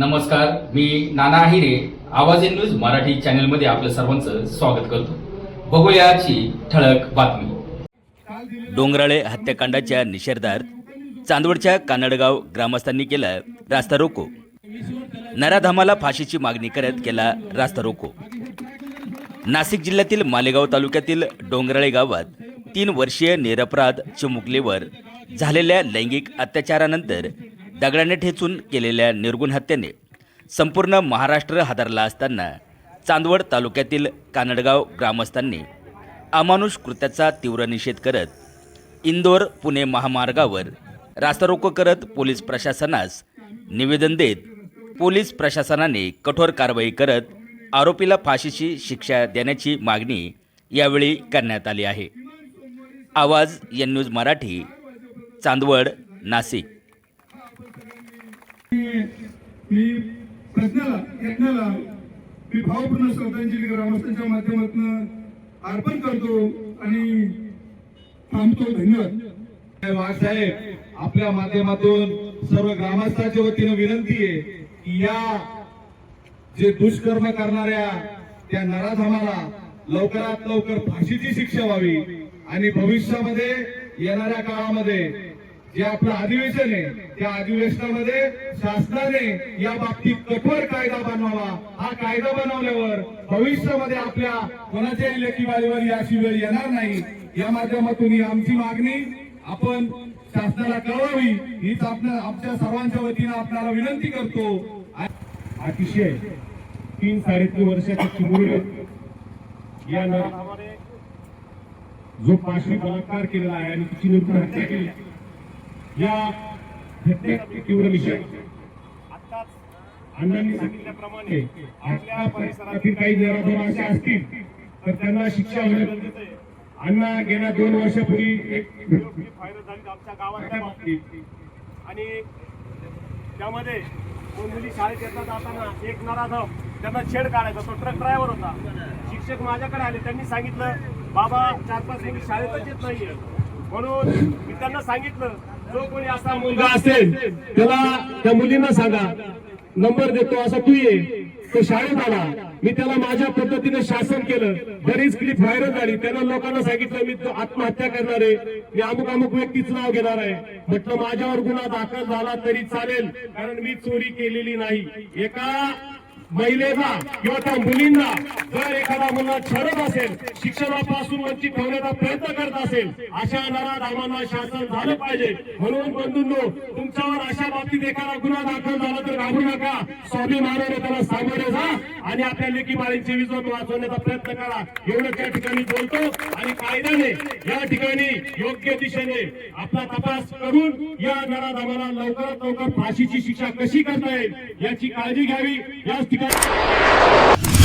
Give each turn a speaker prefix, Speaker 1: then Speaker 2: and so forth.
Speaker 1: नमस्कार मी नाना आहिरे आवाज in news Marathi चॅनलमध्ये आपलं सर्वांचं स्वागत करतो. बघूयाची ठळक बातमी.
Speaker 2: डोंगराळे हत्याकांडाच्या निषेधार्थ चांदवडच्या कानडगाव ग्रामस्थांनी केला रास्ता रोको. नराधामाला फाशीची मागणी करत केला रास्ता रोको. नाशिक जिल्ह्यातील मालेगाव तालुक्यातील डोंगराळे गावात तीन वर्षीय निरपराध चिमुकलीवर झालेल्या लैंगिक अत्याचारानंतर दगडाने ठेचून केलेल्या निर्गुण हत्येने संपूर्ण महाराष्ट्र हादरला असताना चांदवड तालुक्यातील कानडगाव ग्रामस्थांनी अमानुष कृत्याचा तीव्र निषेध करत इंदोर पुणे महामार्गावर रास्तारोको करत पोलीस प्रशासनास निवेदन देत पोलीस प्रशासनाने कठोर कारवाई करत आरोपीला फाशीची शिक्षा देण्याची मागणी यावेळी करण्यात आली आहे. आवाज या न्यूज मराठी चांदवड नाशिक.
Speaker 3: मी प्रज्ञाला यज्ञाला मी भावपूर्ण श्रद्धांजली ग्रामस्थांच्या माध्यमातून अर्पण करतो आणि थांबतो. धन्यवाद.
Speaker 4: बाळासाहेब आपल्या माध्यमातून सर्व ग्रामस्थांच्या वतीनं विनंती आहे की या जे दुष्कर्म करणाऱ्या त्या नराधमाला लवकरात लवकर फाशीची शिक्षा व्हावी आणि भविष्यामध्ये येणाऱ्या काळामध्ये जे आपलं अधिवेशन आहे त्या अधिवेशनामध्ये शासनाने या बाबतीत कठोर कायदा बनवावा. हा कायदा बनवल्यावर भविष्यामध्ये आपल्या कोणाच्याही लेखी या शिबिर येणार नाही. या माध्यमातून ही आमची मागणी आपण शासनाला कळवावी. हीच आपल्या आमच्या सर्वांच्या वतीनं आपल्याला विनंती करतो. अतिशय तीन साडेतीन वर्षाची चिमुरडी या जो पाशवी बलात्कार केलेला आहे आणि तिची हत्या केली या घटनेचा तीव्र निषेध अण्णांनी सांगितल्याप्रमाणे आपल्या परिसरातील काही निराधार अशा असतील तर त्यांना शिक्षा होणे अण्णा गेल्या दोन वर्षापूर्वी एक फायदा झाली आमच्या गावातल्या बाबतीत
Speaker 5: आणि त्यामध्ये दोन मुली शाळेत येतात जाताना एक नराधव त्यांना छेड काढायचा. तो ट्रक ड्रायव्हर होता. शिक्षक माझ्याकडे आले. त्यांनी सांगितलं बाबा चार पाच मुली शाळेतच येत नाहीये म्हणून मी त्यांना सांगितलं जो कोणी असा मुलगा
Speaker 4: असेल त्याला त्या मुलींना सांगा नंबर देतो असा तू ये. तो शाळेत आला. मी त्याला माझ्या पद्धतीने शासन केलं. बरीच क्लिप व्हायरल झाली. त्यानं लोकांना सांगितलं मी तो आत्महत्या करणार आहे. मी अमुक अमुक व्यक्तीचं नाव घेणार आहे. म्हटलं माझ्यावर गुन्हा दाखल झाला तरी चालेल कारण मी चोरी केलेली नाही. एका महिलेला किंवा त्या मुलींना जर एखादा मुलगा छरत असेल शिक्षणापासून वंचित ठेवण्याचा प्रयत्न करत असेल अशा नराधामांना शासन झालं पाहिजे. म्हणून बंधूंनो तुमच्यावर अशा बाबतीत एखादा गुन्हा दाखल झाला तर घाबरू नका. स्वाभिमानाने त्याला सामोरे जा आणि आपल्या लेखी बाळींची विजत वाचवण्याचा प्रयत्न करा. एवढं त्या ठिकाणी बोलतो आणि कायद्याने या ठिकाणी योग्य दिशेने आपला तपास करून या नराधामाला लवकरात लवकर फाशीची शिक्षा कशी करता येईल याची काळजी घ्यावी. याच Peace.